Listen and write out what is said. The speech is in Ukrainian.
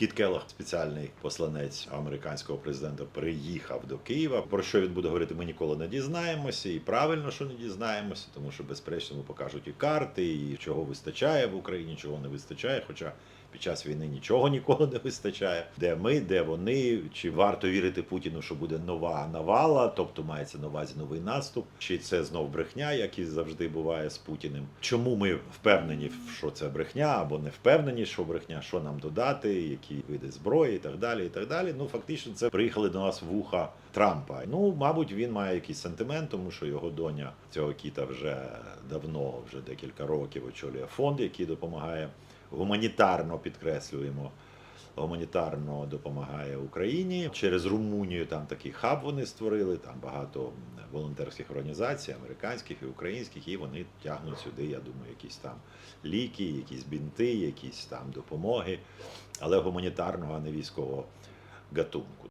Кіт Келлог, спеціальний посланець американського президента, приїхав до Києва. Про що він буде говорити, ми ніколи не дізнаємося, і правильно, що не дізнаємося, тому що безперечно йому покажуть і карти, і чого вистачає в Україні, чого не вистачає. Хоча під час війни нічого ніколи не вистачає. Де ми, де вони, чи варто вірити Путіну, що буде нова навала, тобто мається на увазі новий наступ, чи це знов брехня, як і завжди буває з Путіним. Чому ми впевнені, що це брехня, або не впевнені, що брехня, що нам додати, які види зброї, і так далі. І так далі. Ну фактично, це приїхали до нас вуха Трампа. Ну, мабуть, він має якийсь сантимент, тому що його доня цього кіта вже давно, вже декілька років очолює фонд, який допомагає гуманітарно підкреслюємо. Гуманітарно допомагає Україні через Румунію. Там такий хаб вони створили. Там багато волонтерських організацій, американських і українських, і вони тягнуть сюди. Я думаю, якісь там ліки, якісь бінти, якісь там допомоги, але гуманітарного, а не військового гатунку.